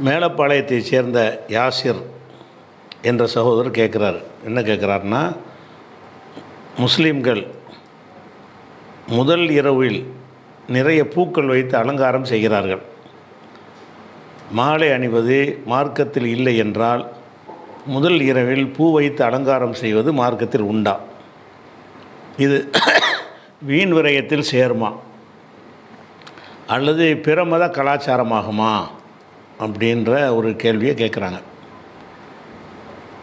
மேலப்பாளையத்தைச் சேர்ந்த யாசிர் என்ற சகோதரர் கேட்குறாரு. என்ன கேட்குறாருன்னா முஸ்லீம்கள் முதல் இரவில் நிறைய பூக்கள் வைத்து அலங்காரம் செய்கிறார்கள். மாலை அணிவது மார்க்கத்தில் இல்லை என்றால் முதல் இரவில் பூ வைத்து அலங்காரம் செய்வது மார்க்கத்தில் உண்டா? இது வீண் விரயத்தில் சேருமா? அல்லது பிற மத கலாச்சாரமாகுமா? அப்படின்ற ஒரு கேள்வியை கேட்குறாங்க.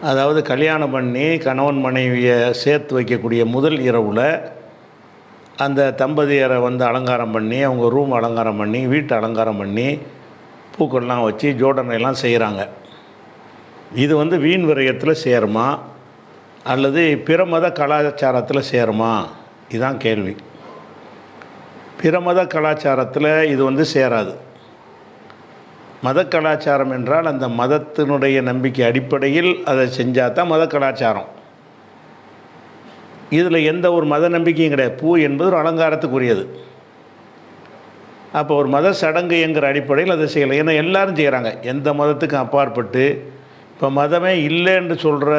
அதாவது கல்யாணம் பண்ணி கணவன் மனைவியை சேர்த்து வைக்கக்கூடிய முதல் இரவில் அந்த தம்பதியரை வந்து அலங்காரம் பண்ணி அவங்க ரூம் அலங்காரம் பண்ணி வீட்டை அலங்காரம் பண்ணி பூக்கள்லாம் வச்சு ஜோடனையெல்லாம் செய்கிறாங்க. இது வந்து வீண் விரயத்தில் சேருமா? அல்லது பிரமத கலாச்சாரத்தில் சேருமா? இதுதான் கேள்வி. பிரமத கலாச்சாரத்தில் இது வந்து சேராது. மத கலாச்சாரம் என்றால் அந்த மதத்தினுடைய நம்பிக்கை அடிப்படையில் அதை செஞ்சால் தான் மத கலாச்சாரம் இதில் எந்த ஒரு மத நம்பிக்கையும் கிடையாது. பூ என்பது ஒரு அலங்காரத்துக்குரியது. அப்போ ஒரு மத சடங்கு என்கிற அடிப்படையில் அதை செய்யலை ஏன்னா எல்லாரும் செய்கிறாங்க. எந்த மதத்துக்கும் அப்பாற்பட்டு. இப்போ மதமே இல்லைன்னு சொல்கிற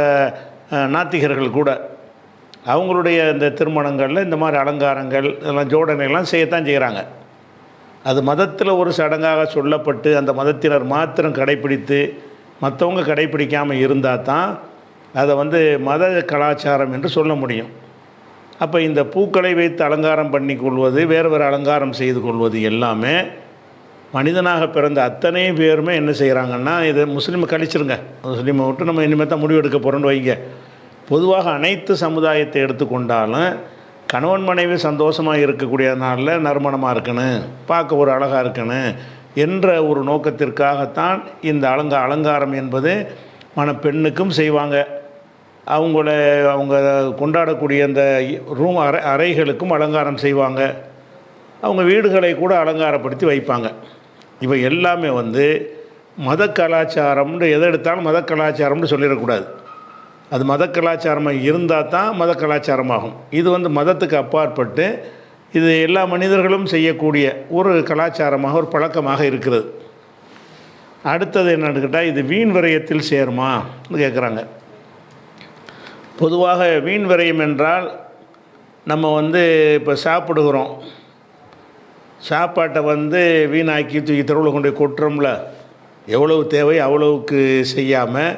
நாத்திகர்கள் கூட அவங்களுடைய இந்த திருமணங்களில் இந்த மாதிரி அலங்காரங்கள் இதெல்லாம் ஜோடனைலாம் செய்யத்தான் செய்கிறாங்க. அது மதத்தில் ஒரு சடங்காக சொல்லப்பட்டு அந்த மதத்தினர் மாத்திரம் கடைப்பிடித்து மற்றவங்க கடைப்பிடிக்காமல் இருந்தால் தான் அதை வந்து மத கலாச்சாரம் என்று சொல்ல முடியும். அப்போ இந்த பூக்களை வைத்து அலங்காரம் பண்ணி கொள்வது வேறு வேறு அலங்காரம் செய்து கொள்வது எல்லாமே மனிதனாக பிறந்த அத்தனை பேருமே என்ன செய்கிறாங்கன்னா இதை முஸ்லீமை கழிச்சிருங்க. முஸ்லீமை விட்டு நம்ம இனிமேல் தான் முடிவு எடுக்க போகிறோன்னு வைங்க. பொதுவாக அனைத்து சமுதாயத்தை எடுத்துக்கொண்டாலும் கணவன் மனைவி சந்தோஷமாக இருக்கக்கூடிய நாளில் நறுமணமாக இருக்கணும் பார்க்க ஒரு அழகாக இருக்கணும் என்ற ஒரு நோக்கத்திற்காகத்தான் இந்த அலங்க அலங்காரம் என்பது மணப்பெண்ணுக்கும் செய்வாங்க. அவங்கள அவங்க கொண்டாடக்கூடிய அந்த ரூம் அறை அறைகளுக்கும் அலங்காரம் செய்வாங்க. அவங்க வீடுகளை கூட அலங்காரப்படுத்தி வைப்பாங்க. இவை எல்லாமே வந்து மத கலாச்சாரம்னு எதை எடுத்தாலும் மத கலாச்சாரம்னு சொல்லிடக்கூடாது. அது மத கலாச்சாரமாக இருந்தால் தான் மத கலாச்சாரமாகும் இது வந்து மதத்துக்கு அப்பாற்பட்டு இது எல்லா மனிதர்களும் செய்யக்கூடிய ஒரு கலாச்சாரமாக ஒரு பழக்கமாக இருக்கிறது. அடுத்தது என்னன்னு கேட்டால் இது வீண் விரயத்தில் சேருமான்னு கேட்குறாங்க பொதுவாக வீண் விரயம் என்றால் நம்ம வந்து இப்போ சாப்பிடுகிறோம். சாப்பாட்டை வந்து வீணாக்கி தூக்கி தெருவில் கொண்டு கொட்டுறோம்ல. எவ்வளவு தேவை அவ்வளவுக்கு செய்யாமல்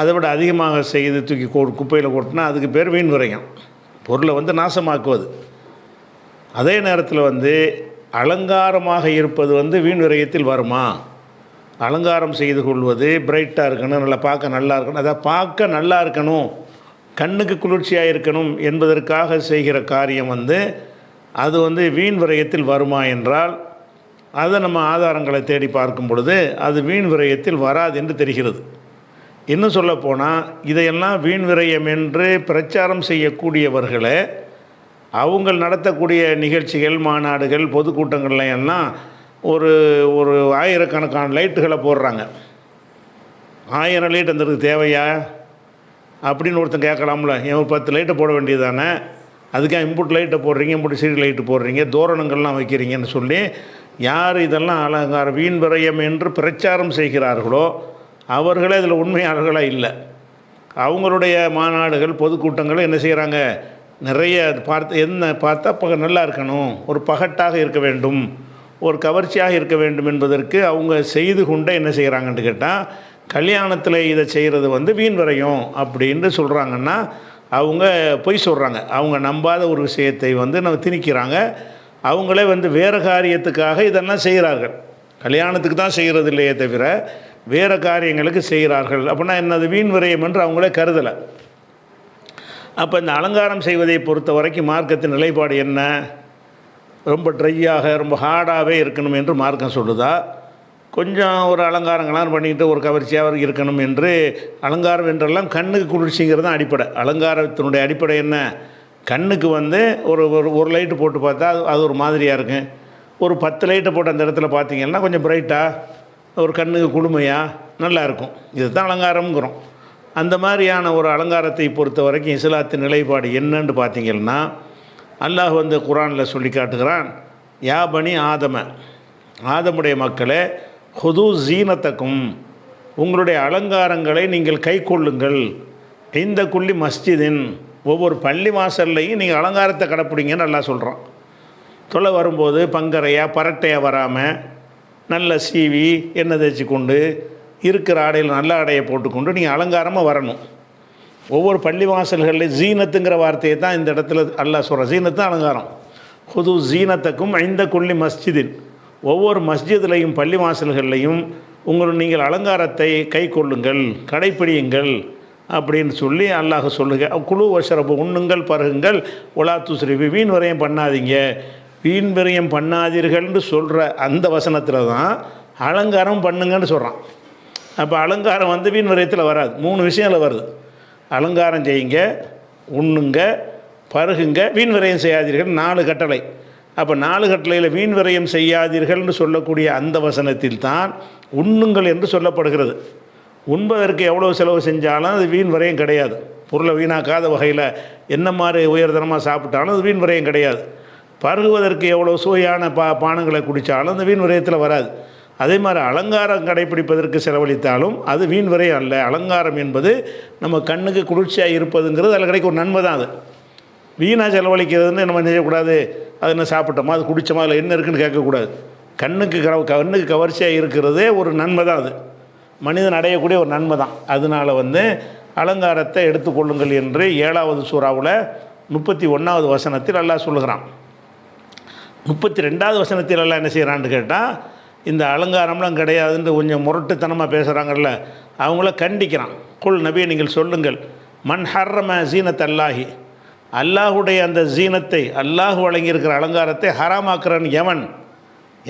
அதை விட அதிகமாக செய்து தூக்கி கோ குப்பையில் கொட்டினா அதுக்கு பேர் வீண் விரயம். பொருளை வந்து நாசமாக்குவது. அதே நேரத்தில் வந்து அலங்காரமாக இருப்பது வந்து வீண் விரயத்தில் வருமா? அலங்காரம் செய்து கொள்வது பிரைட்டாக இருக்கணும் நல்லா பார்க்க நல்லா இருக்கணும். அதை பார்க்க நல்லா இருக்கணும் கண்ணுக்கு குளிர்ச்சியாக இருக்கணும் என்பதற்காக செய்கிற காரியம் வந்து அது வந்து வீண் விரயத்தில் வருமா என்றால் அதை நம்ம ஆதாரங்களை தேடி பார்க்கும் பொழுது அது வீண் விரயத்தில் வராது என்று தெரிகிறது. இன்னும் சொல்லப்போனால் இதையெல்லாம் வீண் விரயம் என்று பிரச்சாரம் செய்யக்கூடியவர்களே அவங்க நடத்தக்கூடிய நிகழ்ச்சிகள் மாநாடுகள் பொதுக்கூட்டங்கள்ல எல்லாம் ஒரு ஒரு ஆயிரக்கணக்கான லைட்டுகளை போடுறாங்க. ஆயிரம் லைட் அந்த தேவையா? அப்படின்னு ஒருத்தன் கேட்கலாம்ல ஏன் ஒரு பத்து லைட்டை போட வேண்டியது தானே அதுக்காக இம்புட் லைட்டை போடுறீங்க இம்புட் சீடு லைட்டு போடுறீங்க தோரணங்கள்லாம் வைக்கிறீங்கன்னு சொல்லி யார் இதெல்லாம் அலங்கார வீண் விரயம் என்று பிரச்சாரம் செய்கிறார்களோ அவர்களே இதில் உண்மையாளர்களாக இல்லை. அவங்களுடைய மாநாடுகள் பொதுக்கூட்டங்கள் என்ன செய்கிறாங்க? நிறைய பார்த்து என்ன பார்த்தா பக நல்லா இருக்கணும். ஒரு பகட்டாக இருக்க வேண்டும். ஒரு கவர்ச்சியாக இருக்க வேண்டும் என்பதற்கு அவங்க செய்து கொண்டே என்ன செய்கிறாங்கன்னு கேட்டால் கல்யாணத்தில் இதை செய்கிறது வந்து வீண் வரையும் அப்படின்னு சொல்கிறாங்கன்னா அவங்க பொய் சொல்கிறாங்க. அவங்க நம்பாத ஒரு விஷயத்தை வந்து நம்ம திணிக்கிறாங்க. அவங்களே வந்து வேறு காரியத்துக்காக இதெல்லாம் செய்கிறார்கள். கல்யாணத்துக்கு தான் செய்கிறது இல்லையே தவிர வேறு காரியங்களுக்கு செய்கிறார்கள். அப்படின்னா என்னது? வீண் விரயம் என்று அவங்களே கருதலை. அப்போ இந்த அலங்காரம் செய்வதை பொறுத்த வரைக்கும் மார்க்கத்தின் நிலைப்பாடு என்ன? ரொம்ப ட்ரையாக ரொம்ப ஹார்டாகவே இருக்கணும் என்று மார்க்கம் சொல்லுதா? கொஞ்சம் ஒரு அலங்காரங்களாம் பண்ணிக்கிட்டு ஒரு கவர்ச்சியாக இருக்கணும் என்று அலங்காரம் என்றெல்லாம் கண்ணுக்கு குளிர்ச்சிங்கிறது தான் அடிப்படை. அலங்காரத்தினுடைய அடிப்படை என்ன? கண்ணுக்கு வந்து ஒரு ஒரு ஒரு லைட்டு போட்டு பார்த்தா அது அது ஒரு மாதிரியாக இருக்கும். ஒரு பத்து லைட்டை போட்டு அந்த இடத்துல பார்த்தீங்கன்னா கொஞ்சம் பிரைட்டாக ஒரு கண்ணுக்கு குளுமையாக நல்லா இருக்கும் இதுதான் அலங்காரம்ங்கிறோம். அந்த மாதிரியான ஒரு அலங்காரத்தை பொறுத்த வரைக்கும் இஸ்லாத்தின் நிலைப்பாடு என்னன்னு பார்த்தீங்கன்னா அல்லாஹ் வந்து குரானில் சொல்லி காட்டுகிறான் யா பனி ஆதம ஆதமுடைய மக்களே ஹுது ஜீனத்தக்கும் உங்களுடைய அலங்காரங்களை நீங்கள் கை கொள்ளுங்கள். இந்த குள்ளி மஸ்ஜிதின் ஒவ்வொரு பள்ளி வாசல்லையும் நீங்கள் அலங்காரத்தை கடைப்பிடிங்கன்னு நல்லா சொல்கிறோம் தொலை வரும்போது பங்கரையாக பரட்டையாக வராமல் நல்ல சீவி எண்ணெய் தேய்ச்சி கொண்டு இருக்கிற ஆடையில் நல்ல ஆடையை போட்டுக்கொண்டு நீங்கள் அலங்காரமாக வரணும். ஒவ்வொரு பள்ளி வாசல்களில் ஜீனத்துங்கிற வார்த்தையை தான் இந்த இடத்துல அல்லா சொல்கிற ஜீனத்து அலங்காரம். ஹுது ஜீனத்துக்கும் ஐந்த கொள்ளி மஸ்ஜிதின் ஒவ்வொரு மஸ்ஜிதுலையும் பள்ளி வாசல்கள்லையும் உங்கள் நீங்கள் அலங்காரத்தை கை கொள்ளுங்கள் கடைப்பிடியுங்கள் அப்படின்னு சொல்லி அல்லாஹ் சொல்லுங்க குழு வசரப்பு உண்ணுங்கள் பருகுங்கள் உலா துஸ்ரிபி வீண் வரையும் பண்ணாதீங்க. வீண்பிரியம் பண்ணாதீர்கள்னு சொல்கிற அந்த வசனத்தில் தான் அலங்காரம் பண்ணுங்கன்னு சொல்கிறான் அப்போ அலங்காரம் வந்து வீண் விரயத்தில் வராது. மூணு விஷயங்களில் வருது. அலங்காரம் செய்யுங்க உண்ணுங்க பருகுங்க வீண் விரயம் செய்யாதீர்கள் நாலு கட்டளை. அப்போ நாலு கட்டளையில் வீண் விரயம் செய்யாதீர்கள்னு சொல்லக்கூடிய அந்த வசனத்தில் தான் உண்ணுங்கள் என்று சொல்லப்படுகிறது. உண்பதற்கு எவ்வளோ செலவு செஞ்சாலும் அது வீண் விரயம் கிடையாது. பொருளை வீணாக்காத வகையில் என்ன மாதிரி உயர்தரமாக சாப்பிட்டாலும் அது வீண் விரயம் கிடையாது. பருகுவதற்கு எவ்வளோ சுவையான பா பானங்களை குடித்தாலும் அந்த வீண் விரயத்தில் வராது. அதே மாதிரி அலங்காரம் கடைப்பிடிப்பதற்கு செலவழித்தாலும் அது வீண் விரயம் அல்ல. அலங்காரம் என்பது நம்ம கண்ணுக்கு குளிர்ச்சியாக இருப்பதுங்கிறது அதில் கிடைக்கும் ஒரு நன்மை தான் அது. வீணாக செலவழிக்கிறதுன்னு நம்ம செய்யக்கூடாது? அது என்ன சாப்பிட்டோமா? அது குடித்தோமா அதில் என்ன இருக்குன்னு கேட்கக்கூடாது. கண்ணுக்கு கவ கண்ணுக்கு கவர்ச்சியாக இருக்கிறதே ஒரு நன்மை தான் அது. மனிதன் அடையக்கூடிய ஒரு நன்மை தான். அதனால் வந்து அலங்காரத்தை எடுத்துக்கொள்ளுங்கள் என்று ஏழாவது சூறாவில் முப்பத்தி ஒன்றாவது வசனத்தில் அல்லாஹ் சொல்லுகிறான். முப்பத்தி ரெண்டாவது வசனத்தில் எல்லாம் என்ன செய்கிறான்னு கேட்டால் இந்த அலங்காரம்லாம் கிடையாதுன்னு கொஞ்சம் முரட்டுத்தனமாக பேசுகிறாங்கல்ல அவங்கள கண்டிக்கிறான். குல் நபியை நீங்கள் சொல்லுங்கள். மண் ஹர்ரம ஜீனத் அல்லாஹி அல்லாஹுடைய அந்த ஜீனத்தை அல்லாஹ் வழங்கியிருக்கிற அலங்காரத்தை ஹராமாக்குறான் எவன்?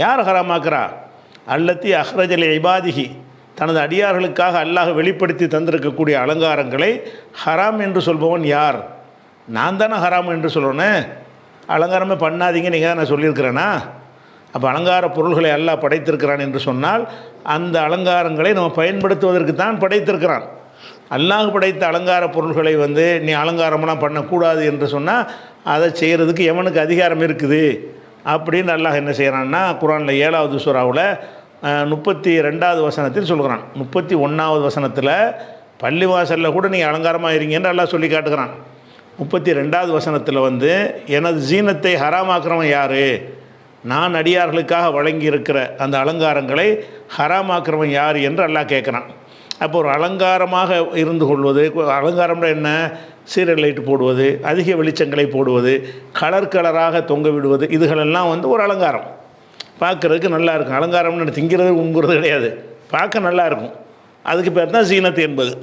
யார் ஹராமாக்குறா? அல்லத்தி அஹ்ரஜலி ஐபாதிகி தனது அடியார்களுக்காக அல்லாஹ் வெளிப்படுத்தி தந்திருக்கக்கூடிய அலங்காரங்களை ஹராம் என்று சொல்பவன் யார்? நான் தானே ஹராம் என்று சொல்லணும் அலங்காரமே பண்ணாதீங்க நீங்கள் தான் நான் சொல்லியிருக்கிறேனா? அப்போ அலங்கார பொருள்களை எல்லாம் படைத்திருக்கிறான் என்று சொன்னால் அந்த அலங்காரங்களை நம்ம பயன்படுத்துவதற்கு தான் படைத்திருக்கிறான். அல்லாஹ் படைத்த அலங்கார பொருள்களை வந்து நீ அலங்காரமெல்லாம் பண்ணக்கூடாது என்று சொன்னால் அதை செய்கிறதுக்கு எவனுக்கு அதிகாரம் இருக்குது? அப்படின்னு அல்லாஹ் என்ன செய்கிறான்னா குரானில் ஏழாவது சுறாவில் முப்பத்தி ரெண்டாவது வசனத்தில் சொல்கிறான். முப்பத்தி ஒன்றாவது வசனத்தில் பள்ளிவாசலில் கூட நீங்கள் அலங்காரமாக இருங்கன்னு அல்லாஹ் சொல்லி காட்டுகிறான். முப்பத்தி ரெண்டாவது வசனத்தில் வந்து எனது ஜீனத்தை ஹராமாக்குறவன் யார்? நான் அடியார்களுக்காக வழங்கியிருக்கிற அந்த அலங்காரங்களை ஹராமாக்குறவன் யார்? என்று அல்லாஹ் கேட்குறான். அப்போ ஒரு அலங்காரமாக இருந்து கொள்வது அலங்காரம்னா என்ன? சீரியல் லைட் போடுவது அதிக வெளிச்சங்களை போடுவது கலர் கலராக தொங்க விடுவது இதுகளெல்லாம் வந்து ஒரு அலங்காரம். பார்க்குறதுக்கு நல்லா இருக்கும். அலங்காரம்னு திங்கிறது உண்கிறது கிடையாது. பார்க்க நல்லா இருக்கும். அதுக்கு பேர் தான் சீனத்து என்பது.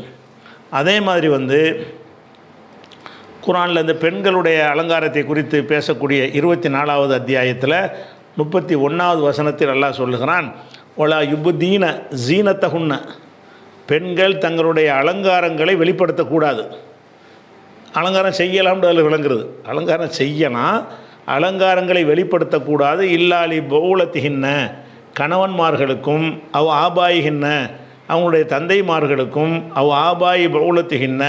அதே மாதிரி வந்து குரானில் இந்த பெண்களுடைய அலங்காரத்தை குறித்து பேசக்கூடிய இருபத்தி நாலாவது அத்தியாயத்தில் முப்பத்தி ஒன்றாவது வசனத்தில் அல்லாஹ் சொல்லுகிறான் ஒலா யுபுதீன ஜீனத்தகுன்ன. பெண்கள் தங்களுடைய அலங்காரங்களை வெளிப்படுத்தக்கூடாது. அலங்காரம் செய்யலாம்னு அதில் விளங்குறது. அலங்காரம் செய்யலாம் அலங்காரங்களை வெளிப்படுத்தக்கூடாது. இல்லாலி பௌலத்திகின்ன கணவன்மார்களுக்கும் அவ் ஆபாயிகின்ன அவங்களுடைய தந்தைமார்களுக்கும் அவ் ஆபாயி பௌலத்துகின்ன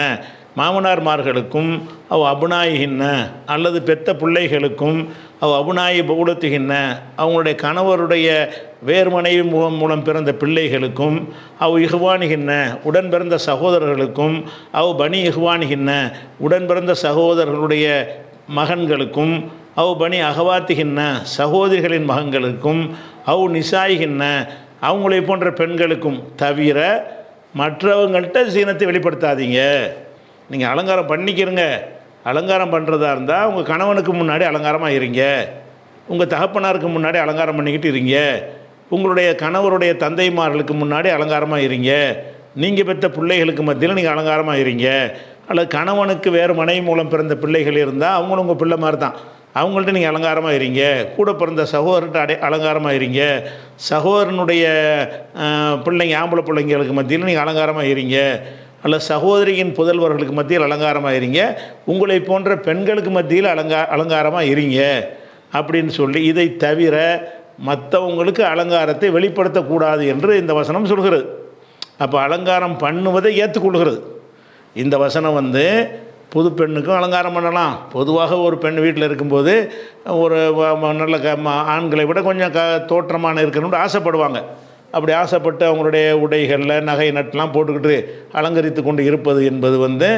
மாமனார்மார்களுக்கும் அவ் அபுநாயிகின்ன அல்லது பெத்த பிள்ளைகளுக்கும் அவ் அபுநாயி பௌலத்துகின்ன அவங்களுடைய கணவருடைய வேர்மனைவி மூலம் மூலம் பிறந்த பிள்ளைகளுக்கும் அவ் இஹ்வானிகின்ன உடன் பிறந்த சகோதரர்களுக்கும் அவ் பனி இஹ்வானிகின்ன உடன் பிறந்த சகோதரர்களுடைய மகன்களுக்கும் அவ் பனி அகவாத்திகின்ன சகோதரிகளின் மகன்களுக்கும் அவ் நிசாயிகின்ன அவங்களை போன்ற பெண்களுக்கும் தவிர மற்றவங்கள்ட்ட சீனத்தை வெளிப்படுத்தாதீங்க. நீங்கள் அலங்காரம் பண்ணிக்கிறங்க. அலங்காரம் பண்ணுறதா இருந்தால் உங்கள் கணவனுக்கு முன்னாடி அலங்காரமாக இருங்க. உங்கள் தகப்பனாருக்கு முன்னாடி அலங்காரம் பண்ணிக்கிட்டு இருங்க. உங்களுடைய கணவருடைய தந்தைமார்களுக்கு முன்னாடி அலங்காரமாக இருங்க. நீங்கள் பெற்ற பிள்ளைகளுக்கு மத்தியில் நீங்கள் அலங்காரமாக இருங்க. அல்லது கணவனுக்கு வேறு மனைவி மூலம் பிறந்த பிள்ளைகள் இருந்தால் அவங்களும் உங்கள் பிள்ளை மாதிரி தான் அவங்கள்ட்ட நீங்கள் அலங்காரமாக இருங்க. கூட பிறந்த சகோதரர்கிட்ட அடை அலங்காரமாக இருங்க. சகோதரனுடைய பிள்ளைங்க ஆம்பளை பிள்ளைங்களுக்கு மத்தியில் நீங்கள் அலங்காரமாக இருங்க. அல்ல சகோதரியின் புதல்வர்களுக்கு மத்தியில் அலங்காரமாக இருங்க உங்களை போன்ற பெண்களுக்கு மத்தியில் அலங்கா அலங்காரமாக இருங்க அப்படின்னு சொல்லி இதை தவிர மற்றவங்களுக்கு அலங்காரத்தை வெளிப்படுத்தக்கூடாது என்று இந்த வசனம் சொல்கிறது. அப்போ அலங்காரம் பண்ணுவதை ஏற்றுக்கொள்கிறது. இந்த வசனம் வந்து புது பெண்ணுக்கும் அலங்காரம் பண்ணலாம். பொதுவாக ஒரு பெண் வீட்டில் இருக்கும்போது ஒரு நல்ல க ம- ஆண்களை விட கொஞ்சம் க தோற்றமான இருக்கணும்னு ஆசைப்படுவாங்க. அப்படி ஆசைப்பட்டு அவங்களுடைய உடைகளில் நகை நட்டுலாம் போட்டுக்கிட்டு அலங்கரித்து கொண்டு இருப்பது என்பது வந்து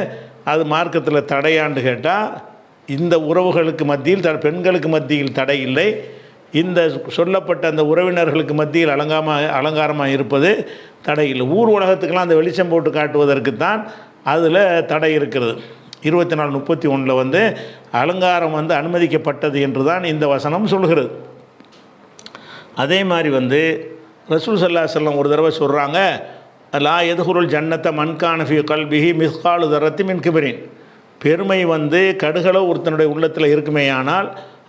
அது மார்க்கத்தில் தடையாண்டு கேட்டால் இந்த உறவுகளுக்கு மத்தியில் த பெண்களுக்கு மத்தியில் தடை இல்லை. இந்த சொல்லப்பட்ட அந்த உறவினர்களுக்கு மத்தியில் அலங்காம அலங்காரமாக இருப்பது தடை இல்லை. ஊர் உலகத்துக்கெல்லாம் அந்த வெளிச்சம் போட்டு காட்டுவதற்கு தான் அதில் தடை இருக்கிறது. இருபத்தி நாலு முப்பத்தி ஒன்றில் வந்து அலங்காரம் வந்து அனுமதிக்கப்பட்டது என்று தான் இந்த வசனம் சொல்கிறது. அதே மாதிரி வந்து ரசூல் சல்லா செல்லம் ஒரு தடவை சொல்கிறாங்க லா எதுகுருள் ஜன்னத்தை மண்கானஃபி கல்பிஹி மிஸ்காலு தரத்தி மின் கிபிரின். பெருமை வந்து கடுகளோ ஒருத்தனுடைய உள்ளத்தில் இருக்குமே ஆனால்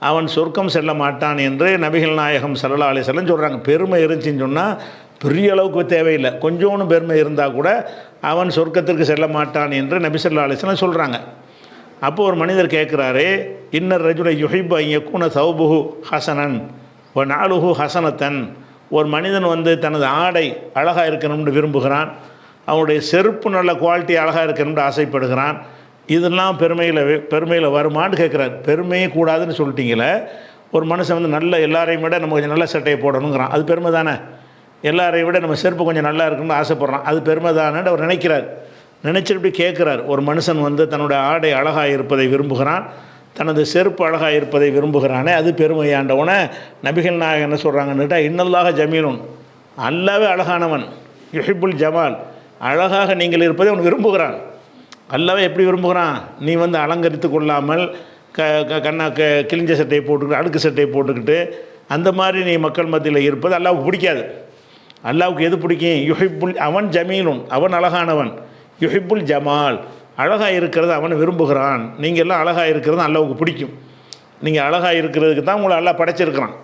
அவன் சொர்க்கம் செல்ல மாட்டான் என்று நபிகள் நாயகம் சல்லா அலிசல்லம் சொல்கிறாங்க பெருமை இருந்துச்சுன்னு சொன்னால் பெரிய அளவுக்கு தேவையில்லை. கொஞ்சோன்னு பெருமை இருந்தால் கூட அவன் சொர்க்கத்திற்கு செல்ல மாட்டான் என்று நபி சொல்லா அலிஸ்லாம் சொல்கிறாங்க அப்போது ஒரு மனிதர் கேட்குறாரு இன்னர் ரஜுல யுஹிப் ஐயக்கூன சௌபுஹு ஹசனன் ஒ நாலுஹு ஹசனத்தன். ஒரு மனிதன் வந்து தனது ஆடை அழகாக இருக்கணும்னு விரும்புகிறான். அவனுடைய செருப்பு நல்ல குவாலிட்டி அழகாக இருக்கணும்னு ஆசைப்படுகிறான். இதெல்லாம் பெருமையில் பெருமையில் வருமான்னு கேட்குறாரு. பெருமையே கூடாதுன்னு சொல்லிட்டீங்களே. ஒரு மனுஷன் வந்து நல்ல எல்லாரையும் விட நம்ம கொஞ்சம் நல்ல சட்டையை போடணுங்கிறான். அது பெருமை தானே? எல்லாரையும் விட நம்ம செருப்பு கொஞ்சம் நல்லா இருக்கணும்னு ஆசைப்பட்றான். அது பெருமை தானேன்னு அவர் நினைக்கிறார். நினச்சிட்டு இப்படி கேட்குறார். ஒரு மனுஷன் வந்து தன்னுடைய ஆடை அழகாக இருப்பதை விரும்புகிறான். தனது செருப்பு அழகாக இருப்பதை விரும்புகிறானே அது பெருமையாண்டவனை நபிகள் நாயகம் என்ன சொல்கிறாங்கன்னுட்டா இன்னல்லாக ஜமீலுன். அல்லாவே அழகானவன். யுஹிபுல் ஜமால். அழகாக நீங்கள் இருப்பதை அவன் விரும்புகிறான். அல்லாவே எப்படி விரும்புகிறான்? நீ வந்து அலங்கரித்து கொள்ளாமல் க க கண்ணா க கிழிஞ்ச சட்டையை போட்டுக்கிட்டு அடுக்கு சட்டையை போட்டுக்கிட்டு அந்த மாதிரி நீ மக்கள் மத்தியில் இருப்பது அல்லாவுக்கு பிடிக்காது. அல்லாவுக்கு எது பிடிக்கும்? யுஹிபுல் அவன் ஜமீலுன் அவன் அழகானவன். யுஹிபுல் ஜமால். அழகாக இருக்கிறது அவன் விரும்புகிறான். நீங்கள் எல்லாம் அழகாக இருக்கிறது அல்லாவுக்கு பிடிக்கும். நீங்கள் அழகாக இருக்கிறதுக்கு தான் உங்களை அல்லா படைச்சிருக்கிறான்.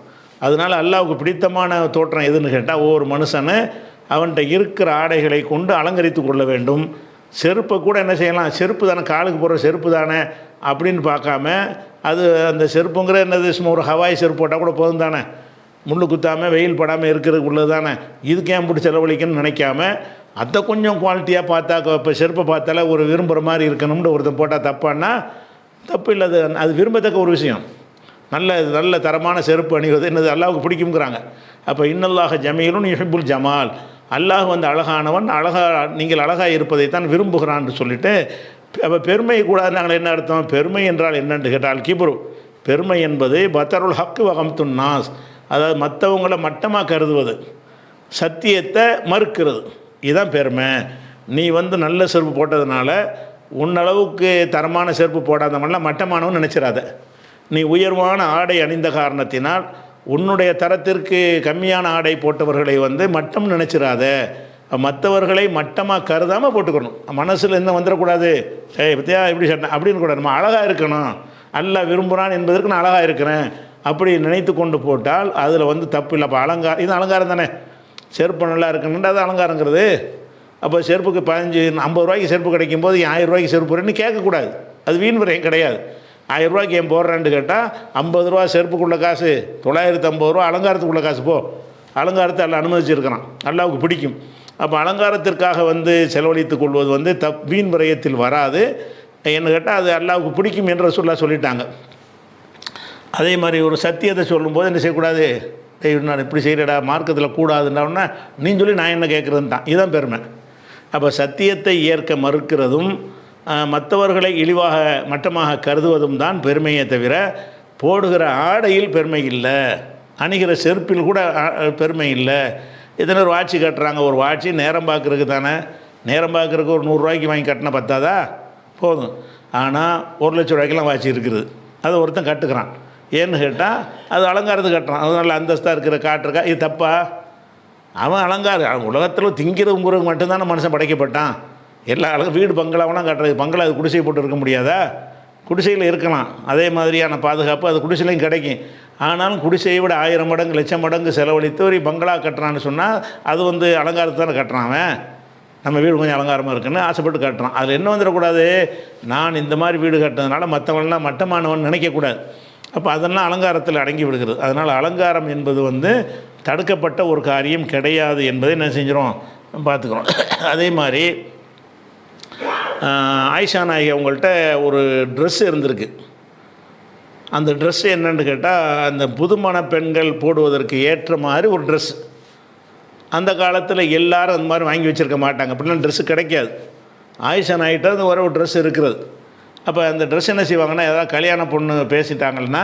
அதனால் அல்லாவுக்கு பிடித்தமான தோற்றம் எதுன்னு கேட்டால் ஒவ்வொரு மனுஷனை அவன்கிட்ட இருக்கிற ஆடைகளை கொண்டு அலங்கரித்து கொள்ள வேண்டும். செருப்பை கூட என்ன செய்யலாம்? செருப்பு தானே காலுக்கு போகிற செருப்பு தானே அப்படின்னு பார்க்காம அது அந்த செருப்புங்கிற என்னது சும்மா ஒரு ஹவாய் செருப்பு போட்டால் கூட போதும் தானே. முள்ளு குத்தாமல் வெயில் படாமல் இருக்கிறதுக்குள்ளது தானே. இதுக்கு ஏன் பிடிச்ச செலவழிக்கணும்னு நினைக்காம அதை கொஞ்சம் குவாலிட்டியாக பார்த்தா இப்போ செருப்பை பார்த்தால ஒரு விரும்புகிற மாதிரி இருக்கணும்னு ஒருத்தன் போட்டால் தப்பான்னா தப்பு இல்லை அது அது விரும்பத்தக்க ஒரு விஷயம். நல்ல நல்ல தரமான செருப்பு அணிவது. என்னது அல்லாவுக்கு பிடிக்குங்கிறாங்க அப்போ இன்னல்லாக ஜமீலும் யுஹிபுல் ஜமால். அல்லாஹ் வந்து அழகானவன். அழகாக நீங்கள் அழகாக இருப்பதைத்தான் விரும்புகிறான்னு சொல்லிட்டு அப்போ பெருமை கூடாது நாங்கள் என்ன அர்த்தம்? பெருமை என்றால் என்னென்று கேட்டால் கிபுரு. பெருமை என்பது பத்தருள் ஹக்கு வகம் நாஸ். அதாவது மற்றவங்களை மட்டமாக கருதுவது. சத்தியத்தை மறுக்கிறது. இதுதான் பெருமை. நீ வந்து நல்ல செருப்பு போட்டதுனால உன்னளவுக்கு தரமான செருப்பு போடாதவங்களாம் மட்டமானவன் நினச்சிடாத நீ உயர்வான ஆடை அணிந்த காரணத்தினால் உன்னுடைய தரத்திற்கு கம்மியான ஆடை போட்டவர்களை வந்து மட்டம் நினச்சிடாத மற்றவர்களை மட்டமாக கருதாமல் போட்டுக்கணும். மனசில் என்ன வந்துடக்கூடாது ஏய் பத்தியா இப்படி சொன்னேன் அப்படின்னு கூட நம்ம அழகாக இருக்கணும். அல்ல விரும்புகிறான் என்பதற்கு நான் அழகாக இருக்கிறேன். அப்படி நினைத்து கொண்டு போட்டால் அதில் வந்து தப்பு இல்லை. அப்போ அலங்காரம் இது அலங்காரம் தானே? செருப்பு நல்லா இருக்குன்னு அது அலங்காரங்கிறது. அப்போ செருப்புக்கு பதினஞ்சு ஐம்பது ரூபாய்க்கு செருப்பு கிடைக்கும் போது ஆயிரம் ரூபாய்க்கு செருப்பு போடுறேன்னு கேட்கக்கூடாது. அது வீண் விரயம் கிடையாது. ஆயிரம் ரூபாய்க்கு ஏன் போடுறேன்னு கேட்டால் ஐம்பது ரூபா செருப்புக்குள்ள காசு தொள்ளாயிரத்து ஐம்பது ரூபா அலங்காரத்துக்குள்ள காசு போ. அலங்காரத்தை எல்லாம் அனுமதிச்சிருக்கிறான். அல்லாவுக்கு பிடிக்கும். அப்போ அலங்காரத்திற்காக வந்து செலவழித்து கொள்வது வந்து தப் வீண் விரயத்தில் வராது. என்ன கேட்டால் அது அல்லாவுக்கு பிடிக்கும் என்ற சொல்ல சொல்லிட்டாங்க. அதே மாதிரி ஒரு சத்தியத்தை சொல்லும்போது என்ன செய்யக்கூடாது? நான் இப்படி செய்கிறடா மார்க்கத்தில் கூடாதுன்னா நீ சொல்லி நான் என்ன கேட்குறதுன்ட்டான் இதுதான் பெருமை. அப்போ சத்தியத்தை ஏற்க மறுக்கிறதும் மற்றவர்களை இழிவாக மட்டமாக கருதுவதும் தான் பெருமையை தவிர போடுகிற ஆடையில் பெருமை இல்லை. அணிகிற செருப்பில் கூட பெருமை இல்லை. எத்தனை ஒரு வாட்சி கட்டுறாங்க? ஒரு வாட்சி நேரம் பார்க்குறதுக்கு தானே. நேரம் பார்க்குறதுக்கு ஒரு நூறுரூவாய்க்கு வாங்கி கட்டினா பத்தாதா? போதும். ஆனால் ஒரு லட்ச ரூபாய்க்கெல்லாம் வாட்சி இருக்குது. அதை ஒருத்தன் கட்டுக்கிறான். ஏன்னு கேட்டால் அது அலங்காரத்து கட்டுறான். அது நல்ல அந்தஸ்தாக இருக்கிற காட்டுருக்கா இது தப்பா? அவன் அலங்காரம். அவன் உலகத்தில் திங்கிறவங்கிறது மட்டும்தானே மனுஷன் படைக்கப்பட்டான். எல்லா அழகு வீடு பங்களாவெல்லாம் கட்டுறது. பங்களா அது குடிசை போட்டு இருக்க முடியாதா? குடிசையில் இருக்கலாம். அதே மாதிரியான பாதுகாப்பு அது குடிசையிலையும் கிடைக்கும். ஆனாலும் குடிசையை விட ஆயிரம் மடங்கு லட்சம் மடங்கு செலவழித்து ஒரு பங்களா கட்டுறான்னு சொன்னால் அது வந்து அலங்காரத்தானே கட்டுறான் அவன். நம்ம வீடு கொஞ்சம் அலங்காரமாக இருக்குன்னு ஆசைப்பட்டு கட்டுறான். அதில் என்ன வந்துடக்கூடாது? நான் இந்த மாதிரி வீடு கட்டுறதுனால மற்றவன்லாம் மட்டமானவன் நினைக்கக்கூடாது. அப்போ அதெல்லாம் அலங்காரத்தில் அடங்கி விடுகிறது. அதனால் அலங்காரம் என்பது வந்து தடுக்கப்பட்ட ஒரு காரியம் கிடையாது என்பதை என்ன செஞ்சிடும் பார்த்துக்கிறோம். அதே மாதிரி ஆயிஷா நாயகி அவங்கள்ட்ட ஒரு ட்ரெஸ் இருந்திருக்கு. அந்த ட்ரெஸ் என்னென்னு கேட்டால் அந்த புதுமண பெண்கள் போடுவதற்கு ஏற்ற மாதிரி ஒரு ட்ரெஸ் அந்த காலத்தில் எல்லாரும் அந்த மாதிரி வாங்கி வச்சுருக்க மாட்டாங்க. அப்படிலாம் ட்ரெஸ்ஸு கிடைக்காது. ஆயிஷா நாயிட்ட அந்த ஒரு ட்ரெஸ் இருக்கிறது. அப்போ அந்த ட்ரெஸ் என்ன செய்வாங்கன்னா ஏதாவது கல்யாண பொண்ணு பேசிட்டாங்கன்னா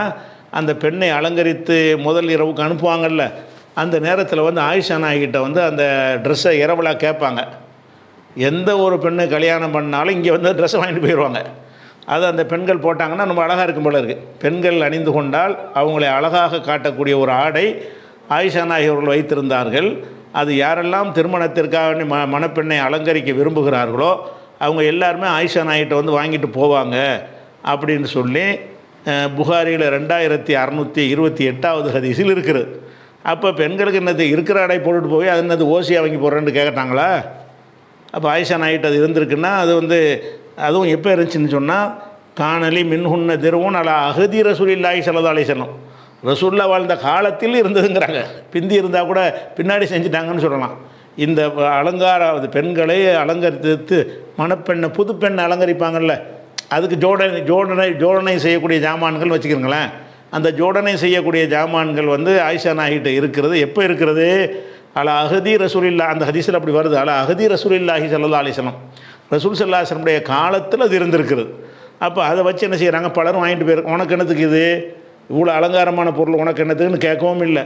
அந்த பெண்ணை அலங்கரித்து முதல் இரவுக்கு அனுப்புவாங்கல்ல அந்த நேரத்தில் வந்து ஆயிஷா நாய்கிட்ட வந்து அந்த ட்ரெஸ்ஸை இரவலாக கேட்பாங்க. எந்த ஒரு பெண்ணு கல்யாணம் பண்ணாலும் இங்கே வந்து ட்ரெஸ் வாங்கிட்டு போயிடுவாங்க அது அந்த பெண்கள் போட்டாங்கன்னா நம்ம அழகாக இருக்கும் போல இருக்குது பெண்கள் அணிந்து கொண்டால் அவங்களை அழகாக காட்டக்கூடிய ஒரு ஆடை ஆயிஷா நாயகி அவர்கள் வைத்திருந்தார்கள். அது யாரெல்லாம் திருமணத்திற்காக வேண்டி ம மணப்பெண்ணை அலங்கரிக்க விரும்புகிறார்களோ அவங்க எல்லாருமே ஆயிஷா நாயிட்ட வந்து வாங்கிட்டு போவாங்க அப்படின்னு சொல்லி புகாரியில் ரெண்டாயிரத்தி அறநூற்றி இருபத்தி எட்டாவது ஹதீஸில் இருக்குது. அப்போ பெண்களுக்கு என்னது இருக்கிற ஆடை போட்டுட்டு போய் அது என்னது ஓசியாக வாங்கி போடுறேன்னு கேட்டாங்களா? அப்போ ஆயிஷா நாயிட்டு அது இருந்திருக்குன்னா அது வந்து அதுவும் எப்போ இருந்துச்சுன்னு சொன்னால் காணலி மின்ஹுன்ன திருவும் நல்லா அகதி ரசூலில்லாஹி ஸல்லல்லாஹு அலைஹி ரசூல்லா வாழ்ந்த காலத்தில் இருந்ததுங்கிறாங்க. பிந்தி இருந்தால் கூட பின்னாடி செஞ்சுட்டாங்கன்னு சொல்லலாம். இந்த அலங்காராவது பெண்களை அலங்கரித்து மணப்பெண்ணை புது பெண்ணை அதுக்கு ஜோடனை ஜோடனை ஜோடனை செய்யக்கூடிய ஜாமான்கள் வச்சுக்கிறீங்களேன் அந்த ஜோடனை செய்யக்கூடிய ஜாமான்கள் வந்து ஆயிஷா நாயிட்ட இருக்கிறது. எப்போ இருக்கிறது? அல அகதி ரசூலில்லா அந்த ஹதீஸில் அப்படி வருது. அல அகதி ரசூலில்லாஹி சல்லா அலைஹி ரசூல் சல்லாஹனுடைய காலத்தில் அது இருந்திருக்கிறது. அப்போ அதை வச்சு என்ன செய்கிறாங்க பலரும் வாங்கிட்டு போயிருக்கு உனக்கு என்னத்துக்கு இது? இவ்வளோ அலங்காரமான பொருள் உனக்கு என்னத்துக்குன்னு கேட்கவும் இல்லை.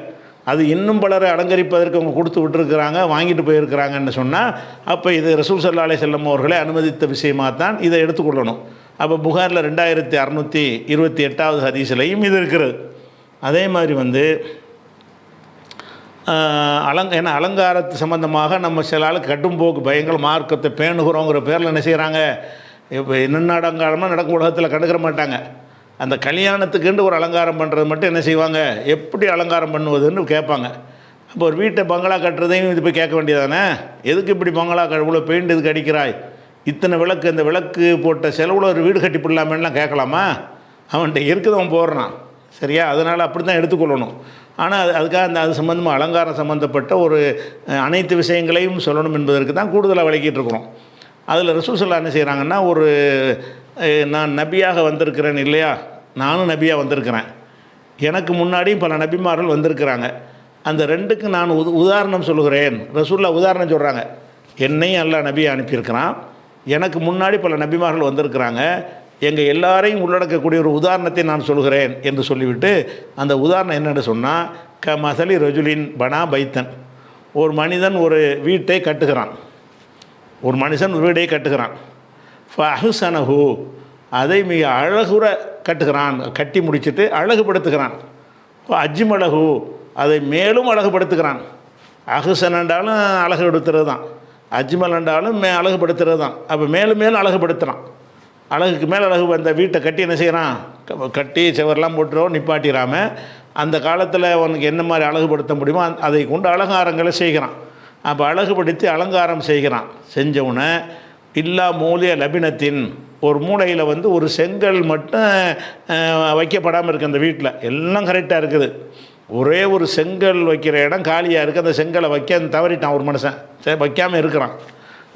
அது இன்னும் பலரை அலங்கரிப்பதற்கு அவங்க கொடுத்து விட்டுருக்குறாங்க வாங்கிட்டு போயிருக்கிறாங்கன்னு சொன்னால் அப்போ இது ரசூல் சல்லாலே செல்லம் அவர்களை அனுமதித்த விஷயமாக தான் இதை எடுத்துக்கொள்ளணும். அப்போ புகாரில் ரெண்டாயிரத்தி அறநூற்றி இருபத்தி எட்டாவது ஹதீஸ்லையும் இது இருக்கிறது. அதே மாதிரி வந்து அலங் ஏன்னா அலங்காரத்து சம்பந்தமாக நம்ம சில ஆளுக்கு கட்டும்போக்கு பயங்கர மார்க்கத்தை பேணுகிறோங்கிற பேரில் என்ன செய்கிறாங்க இப்போ என்னென்ன அலங்காரமாக நடக்கும் உலகத்தில் கண்டுக்கிற மாட்டாங்க. அந்த கல்யாணத்துக்குன்ட்டு ஒரு அலங்காரம் பண்ணுறது மட்டும் என்ன செய்வாங்க? எப்படி அலங்காரம் பண்ணுவதுன்னு கேட்பாங்க. அப்போ ஒரு வீட்டை பங்களா கட்டுறதையும் இது போய் கேட்க வேண்டியதானே எதுக்கு இப்படி பங்களா க இவ்வளோ பெயிண்ட் இதுக்கு அடிக்கிறாய்? இத்தனை விளக்கு இந்த விளக்கு போட்ட செலவில் ஒரு வீடு கட்டி போடலாமேலாம் கேட்கலாமா? அவன்கிட்ட இருக்குது அவன் போடுறான். சரியா? அதனால் அப்படி தான் எடுத்துக்கொள்ளணும். ஆனால் அது அதுக்காக அந்த அது சம்மந்தமாக அலங்காரம் சம்மந்தப்பட்ட ஒரு அனைத்து விஷயங்களையும் சொல்லணும் என்பதற்கு தான் கூடுதலாக விளக்கிட்டு இருக்கிறோம். அதில் ரசூல் என்ன செய்கிறாங்கன்னா ஒரு நான் நபியாக வந்திருக்கிறேன் இல்லையா? நானும் நபியாக வந்திருக்கிறேன். எனக்கு முன்னாடியும் பல நபிமார்கள் வந்திருக்கிறாங்க. அந்த ரெண்டுக்கு நான் உத உதாரணம் சொல்லுகிறேன். ரசூல்லா உதாரணம் சொல்கிறாங்க என்னையும் அல்லா நபியை அனுப்பியிருக்கிறான். எனக்கு முன்னாடி பல நபிமார்கள் வந்திருக்கிறாங்க. எங்கள் எல்லாரையும் உள்ளடக்கக்கூடிய ஒரு உதாரணத்தை நான் சொல்கிறேன் என்று சொல்லிவிட்டு அந்த உதாரணம் என்னென்னு சொன்னால் க மசலி ரஜுலின் பனா பைத்தன். ஒரு மனிதன் ஒரு வீட்டை கட்டுகிறான். ஒரு மனுஷன் ஒரு வீடை கட்டுகிறான். ஃபஹுசனஹு. அதை மிக அழகுற கட்டுகிறான். கட்டி முடிச்சிட்டு அழகுபடுத்துகிறான். அஜ்மலகு அதை மேலும் அழகுபடுத்துகிறான். அகுசன் என்றாலும் அழகுபடுத்துறது தான் அஜ்மல் என்றாலும் மே அழகுபடுத்துறது தான் அப்போ மேலும் மேலும் அழகுபடுத்துகிறான் அழகுக்கு மேலே அழகு அந்த வீட்டை கட்டி என்ன செய்கிறான் கட்டி செவர்லாம் போட்டுறோ நிப்பாட்டிடாமல் அந்த காலத்தில் அவனுக்கு என்ன மாதிரி அழகுபடுத்த முடியுமோ அதை கொண்டு அலங்காரங்களை செய்கிறான். அப்போ அழகுபடுத்தி அலங்காரம் செய்கிறான். செஞ்சவுடனே இல்லா மூலிய லபினத்தின் ஒரு மூலையில் வந்து ஒரு செங்கல் மட்டும் வைக்கப்படாமல் இருக்குது அந்த வீட்டில் எல்லாம் கரெக்டாக இருக்குது. ஒரே ஒரு செங்கல் வைக்கிற இடம் காலியாக இருக்குது அந்த செங்கலை வைக்க தவறிட்டான் ஒரு மனுஷன். சரி வைக்காமல் இருக்கிறான்.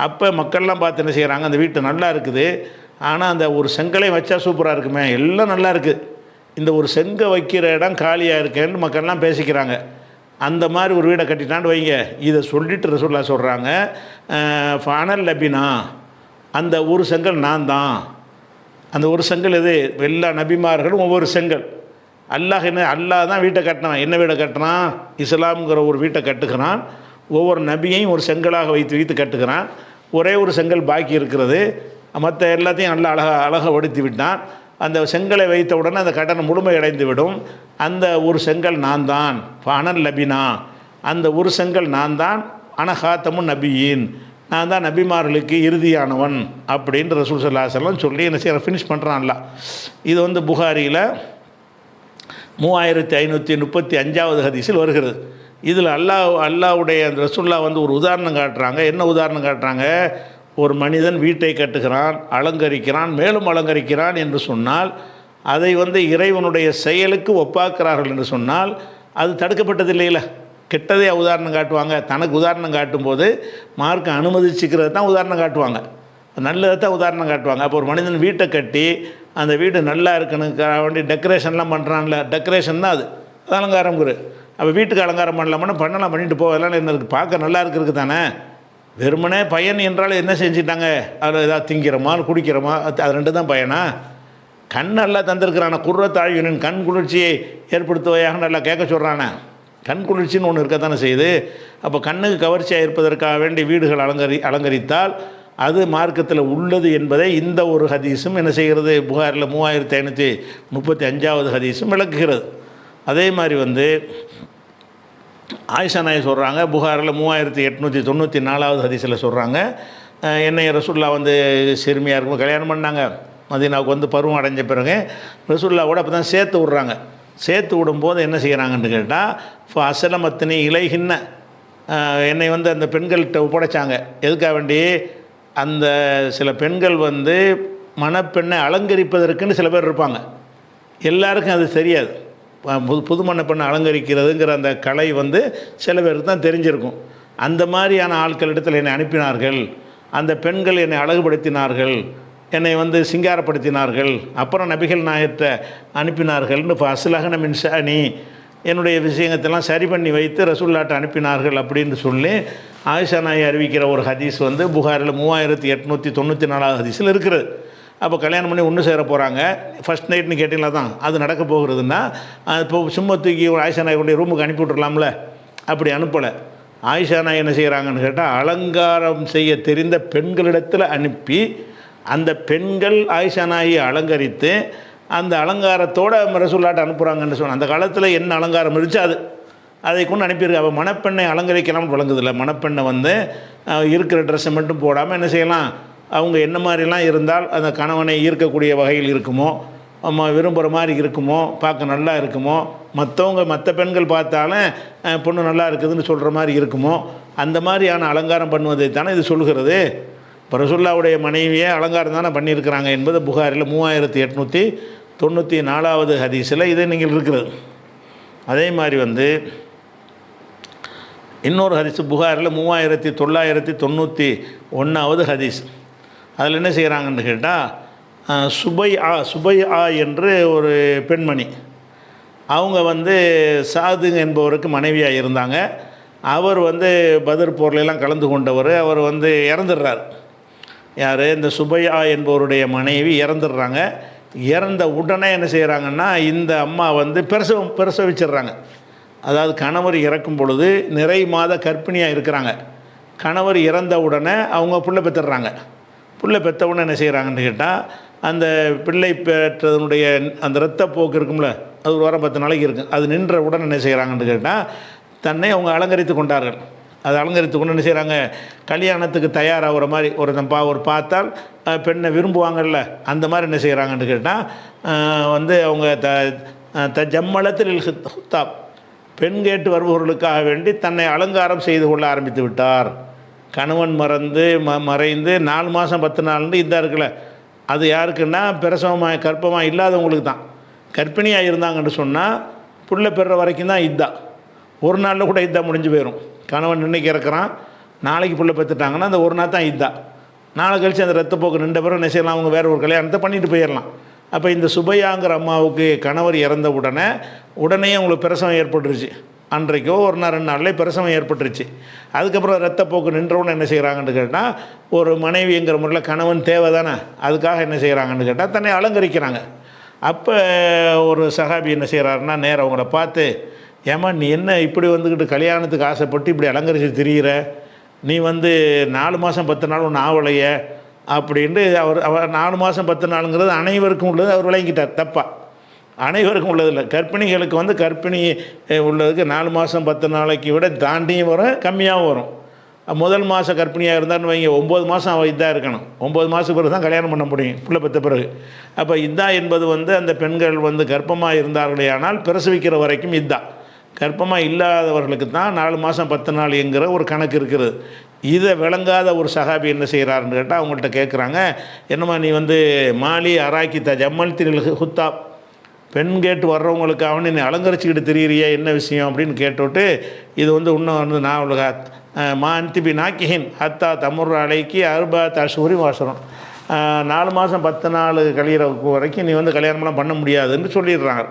அப்போ மக்கள்லாம் பார்த்து என்ன செய்கிறாங்க அந்த வீட்டு நல்லா இருக்குது. ஆனால் அந்த ஒரு செங்கலையும் வச்சா சூப்பராக இருக்குமே. எல்லாம் நல்லா இருக்குது இந்த ஒரு செங்கை வைக்கிற இடம் காலியாக இருக்கேன்னு மக்கள்லாம் பேசிக்கிறாங்க. அந்த மாதிரி ஒரு வீடை கட்டிட்டான்னு வைங்க. இதை சொல்லிட்டு ரசூல்லா சொல்கிறாங்க ஃபனல் லபினா. அந்த ஒரு செங்கல் நான் தான். அந்த ஒரு செங்கல் எது? எல்லா நபிமார்களும் ஒவ்வொரு செங்கல். அல்லாஹ் என்ன அல்லாஹ் தான் வீட்டை கட்டினான் என்ன வீடை கட்டினான்? இஸ்லாம்ங்கிற ஒரு வீட்டை கட்டுகிறான். ஒவ்வொரு நபியையும் ஒரு செங்கலாக வைத்து வைத்து கட்டுகிறான். ஒரே ஒரு செங்கல் பாக்கி இருக்கிறது. மற்ற எல்லாத்தையும் நல்லா அழகாக அழகாக அழகப்படுத்தி விட்டான். அந்த செங்கலை வைத்த உடனே அந்த கடன் முழுமையடைந்து விடும். அந்த ஒரு செங்கல் நான் தான். அனல் லபினா அந்த ஒரு செங்கல் நான் தான். அனகாத்தமும் நபியின். நான் தான் நபிமார்களுக்கு இறுதியானவன் அப்படின்ற ரசூல் சல்லாசல்லாம் சொல்லி என்ன செய்கிற ஃபினிஷ் பண்ணுறான்ல இது வந்து புகாரியில் மூவாயிரத்தி ஐநூற்றி முப்பத்தி அஞ்சாவது ஹதீஸில் வருகிறது. இதில் அல்லாஹ் அல்லாஹ்வுடைய அந்த ரசுல்லா வந்து ஒரு உதாரணம் காட்டுறாங்க. என்ன உதாரணம் காட்டுறாங்க? ஒரு மனிதன் வீட்டை கட்டுகிறான் அலங்கரிக்கிறான் மேலும் அலங்கரிக்கிறான் என்று சொன்னால் அதை வந்து இறைவனுடைய செயலுக்கு ஒப்பாக்குறார்கள் என்று சொன்னால் அது தடுக்கப்பட்டது இல்லையில கெட்டதே உதாரணம் காட்டுவாங்க. தனக்கு உதாரணம் காட்டும்போது மார்க்கை அனுமதிச்சுக்கிறது தான் உதாரணம் காட்டுவாங்க. நல்லதை தான் உதாரணம் காட்டுவாங்க. அப்போ ஒரு மனிதன் வீட்டை கட்டி அந்த வீடு நல்லா இருக்கணுக்காக வேண்டி டெக்கரேஷன்லாம் பண்ணுறான்ல டெக்கரேஷன் தான் அது. அது அலங்காரம் குரு. அப்போ வீட்டுக்கு அலங்காரம் பண்ணலாம்னா பண்ணலாம். பண்ணிட்டு போகலாம் என்ன இருக்குது பார்க்க நல்லா இருக்கிறதுக்கு தானே. வெறுமனே பையன் என்றால் என்ன செஞ்சிட்டாங்க? அதில் ஏதாவது திங்கிறோமா? குடிக்கிறோமா? அது ரெண்டு தான் பையனா? கண் நல்லா தந்திருக்கிறான? குர்ரத்தாழ்வினின் கண் குளிர்ச்சியை ஏற்படுத்துவையாக நல்லா கேட்க சொல்கிறானே கண் குளிர்ச்சின்னு ஒன்று இருக்கத்தானே செய்யுது? அப்போ கண்ணுக்கு கவர்ச்சியாக இருப்பதற்காக வேண்டி வீடுகள் அலங்கரி அலங்கரித்தால் அது மார்க்கத்தில் உள்ளது என்பதை இந்த ஒரு ஹதீஸும் என்ன செய்கிறது? புகாரில் மூவாயிரத்தி ஐநூற்றி முப்பத்தி அஞ்சாவது ஹதீஸும் விளக்குகிறது. அதே மாதிரி வந்து ஆயிஷா நாய் சொல்கிறாங்க புகாரில் மூவாயிரத்தி எட்நூற்றி தொண்ணூற்றி நாலாவது ஹதீஸில் சொல்கிறாங்க என்னை ரசுல்லா வந்து சிறுமியாக இருக்கும் கல்யாணம் பண்ணாங்க. மதீனாவுக்கு வந்து பருவம் அடைஞ்ச பிறகு ரசுல்லாவோட அப்போ தான் சேர்த்து விட்றாங்க. சேர்த்து விடும்போது என்ன செய்கிறாங்கன்னு கேட்டால் இப்போ அசலமத்தினி இலைகின்ன என்னை வந்து அந்த பெண்கள்கிட்ட ஒப்படைச்சாங்க. எதுக்காக வேண்டி? அந்த சில பெண்கள் வந்து மணப்பெண்ணை அலங்கரிப்பதற்குன்னு சில பேர் இருப்பாங்க. எல்லாருக்கும் அது தெரியாது. புது புது மணப்பெண்ணை அலங்கரிக்கிறதுங்கிற அந்த கலை வந்து சில பேருக்கு தான் தெரிஞ்சிருக்கும். அந்த மாதிரியான ஆட்களிடத்தில் என்னை அனுப்பினார்கள். அந்த பெண்கள் என்னை அழகுபடுத்தினார்கள். என்னை வந்து சிங்காரப்படுத்தினார்கள். அப்புறம் நபிகள் நாயத்தை அனுப்பினார்கள்னு இப்போ அசலகன மின்சானி என்னுடைய விஷயத்தெல்லாம் சரி பண்ணி வைத்து ரசூல்லாட்டை அனுப்பினார்கள் அப்படின்னு சொல்லி ஆயிஷா நாய் அறிவிக்கிற ஒரு ஹதீஸ் வந்து புகாரில் மூவாயிரத்தி எட்நூற்றி தொண்ணூற்றி நாலாவது ஹதீஸில் இருக்கிறது. அப்போ கல்யாணம் பண்ணி ஒன்று சேர போகிறாங்க ஃபர்ஸ்ட் நைட்னு கேட்டிங்களா தான் அது நடக்க போகிறதுன்னா அது இப்போ சும்மா தூக்கி ஒரு ஆயிஷா நாய் கொண்டு ரூமுக்கு அனுப்பி விட்றலாம்ல அப்படி அனுப்பலை. ஆயிஷா நாய் என்ன செய்கிறாங்கன்னு கேட்டால் அலங்காரம் செய்ய தெரிந்த பெண்களிடத்தில் அனுப்பி அந்த பெண்கள் ஆயிஷா நாயை அலங்கரித்து அந்த அலங்காரத்தோட ரசூல்லாட்ட அனுப்புகிறாங்கன்னு சொன்ன அந்த காலத்தில் என்ன அலங்காரம் இருந்துச்சு அது அதை கொண்டு அனுப்பியிருக்கு அவள் மணப்பெண்ணை அலங்கரிக்கலாம்னு வழங்குதில்ல மணப்பெண்ணை வந்து இருக்கிற ட்ரெஸ்ஸை மட்டும் போடாமல் என்ன செய்யலாம்? அவங்க என்ன மாதிரிலாம் இருந்தால் அந்த கணவனை ஈர்க்கக்கூடிய வகையில் இருக்குமோ அம்மா விரும்புகிற மாதிரி இருக்குமோ பார்க்க நல்லா இருக்குமோ மற்றவங்க மற்ற பெண்கள் பார்த்தாலும் பொண்ணு நல்லா இருக்குதுன்னு சொல்கிற மாதிரி இருக்குமோ அந்த மாதிரியான அலங்காரம் பண்ணுவதை தானே இது சொல்கிறது இப்போ ரசுல்லாவுடைய மனைவியே அலங்காரம் தானே பண்ணியிருக்கிறாங்க என்பது புகாரில் மூவாயிரத்தி எட்நூற்றி தொண்ணூற்றி நாலாவது ஹதீஸில் இது நீங்கள் இருக்கிறது. அதே மாதிரி வந்து இன்னொரு ஹதீஸ் புகாரில் மூவாயிரத்தி தொள்ளாயிரத்தி தொண்ணூற்றி ஒன்றாவது ஹதீஸ். அதில் என்ன செய்கிறாங்கன்னு கேட்டால் சுபை ஆ சுபை ஆ என்று ஒரு பெண்மணி. அவங்க வந்து சாது என்பவருக்கு மனைவியாக இருந்தாங்க. அவர் வந்து பதர் போர்லாம் கலந்து கொண்டவர். அவர் வந்து இறந்துடுறார். யார்? இந்த சுபையா என்பவருடைய மனைவி இறந்துடுறாங்க. இறந்த உடனே என்ன செய்கிறாங்கன்னா இந்த அம்மா வந்து பிரசவம் பிரசவிச்சிடுறாங்க அதாவது கணவர் இறக்கும் பொழுது நிறை மாத கர்ப்பிணியாக இருக்கிறாங்க. கணவர் இறந்த உடனே அவங்க புள்ள பெற்றுடுறாங்க புள்ள பெற்ற உடனே என்ன செய்கிறாங்கன்னு கேட்டால் அந்த பிள்ளை பெற்றதனுடைய அந்த இரத்தப்போக்கு இருக்கும்ல அது ஒரு வாரம் பத்து நாளைக்கு இருக்கும். அது நின்ற உடனே என்ன செய்கிறாங்கன்னு கேட்டால் தன்னை அவங்க அலங்கரித்து கொண்டார்கள். அது அலங்கரித்து கொண்டு என்ன செய்கிறாங்க கல்யாணத்துக்கு தயாராகிற மாதிரி ஒரு பா ஒரு பார்த்தால் பெண்ணை விரும்புவாங்கல்ல அந்த மாதிரி என்ன செய்கிறாங்கன்னு கேட்டால் வந்து அவங்க த த ஜம்மளத்தில் ஹுத்தாப் பெண் கேட்டு வருபவர்களுக்காக வேண்டி தன்னை அலங்காரம் செய்து கொள்ள ஆரம்பித்து விட்டார். கணவன் மறந்து ம மறைந்து நாலு மாதம் பத்து நாள்னு இதாக இருக்குல்ல அது யாருக்குன்னா பிரசவமாக கற்பமாக இல்லாதவங்களுக்கு தான் கர்ப்பிணியாக இருந்தாங்கன்னு சொன்னால் புள்ள பெறுற வரைக்கும் தான் இதுதான் ஒரு நாளில் கூட இதாக முடிஞ்சு போயிடும் கணவன் இன்னைக்கு இறக்குறான் நாளைக்கு பிள்ளை பெற்றுட்டாங்கன்னா அந்த ஒரு நாள் தான் இதா நாளை கழிச்சு அந்த ரத்தப்போக்கு நின்ற பிறகு என்ன செய்யலாம்? அவங்க வேறு ஒரு கல்யாணத்தை பண்ணிட்டு போயிடலாம் அப்போ இந்த சுபையாங்கிற அம்மாவுக்கு கணவர் இறந்த உடனே உடனே அவங்களுக்கு பிரசவம் ஏற்பட்டுருச்சு. அன்றைக்கோ ஒரு நாள் ரெண்டு நாள்லேயே பிரசவம் ஏற்பட்டுருச்சு. அதுக்கப்புறம் ரத்தப்போக்கு நின்றவுடனே என்ன செய்கிறாங்கன்னு கேட்டால் ஒரு மனைவிங்கிற முறையில் கணவன் தேவை தானே அதுக்காக என்ன செய்கிறாங்கன்னு கேட்டால் தன்னை அலங்கரிக்கிறாங்க. அப்போ ஒரு சகாபி என்ன செய்கிறாருன்னா நேரம் அவங்கள பார்த்து ஏம்மா நீ என்ன இப்படி வந்துக்கிட்டு கல்யாணத்துக்கு ஆசைப்பட்டு இப்படி அலங்கரித்து திரிகிற நீ வந்து நாலு மாதம் பத்து நாள் ஒன்று ஆவலையே? அப்படின்ட்டு அவர் அவர் நாலு மாதம் பத்து நாளுங்கிறது அனைவருக்கும் உள்ளது அவர் விளங்கிட்டார் தப்பாக அனைவருக்கும் உள்ளதில்லை கர்ப்பிணிகளுக்கு வந்து கர்ப்பிணி உள்ளதுக்கு நாலு மாதம் பத்து நாளைக்கு விட தாண்டியும் வரும் கம்மியாகவும் வரும். முதல் மாதம் கர்ப்பிணியாக இருந்தான்னு வைங்க ஒம்பது மாதம் அவள் இதாக இருக்கணும். ஒம்பது மாதம் பிறகு தான் கல்யாணம் பண்ண முடியும் பிள்ளை பெற்ற பிறகு. அப்போ இதா என்பது வந்து அந்த பெண்கள் வந்து கர்ப்பமாக இருந்தார்களே ஆனால் பிரசவிக்கிற வரைக்கும் இதான் கர்ப்பமாக இல்லாதவர்களுக்கு தான் நாலு மாதம் பத்து நாள் என்கிற ஒரு கணக்கு இருக்குது. இதை விளங்காத ஒரு சகாபி என்ன செய்கிறாருன்னு கேட்டால் அவங்கள்ட்ட கேட்குறாங்க என்னம்மா நீ வந்து மாலி அராக்கி ஜம்மல் திரில் ஹுத்தா பெண் கேட்டு வர்றவங்களுக்கு அவனை நீ அலங்கரிச்சுக்கிட்டு திரியிறியே என்ன விஷயம் அப்படின்னு கேட்டுவிட்டு இது வந்து இன்னும் வந்து நான் அவளுக்கு மா அந்திபி நாக்கிஹின் ஹத்தா தமுர் அலைக்கு அருபா தசூரி வாசனம் நாலு மாதம் பத்து நாள் கழியிற வரைக்கும் நீ வந்து கல்யாணம்லாம் பண்ண முடியாதுன்னு சொல்லிடுறாங்க.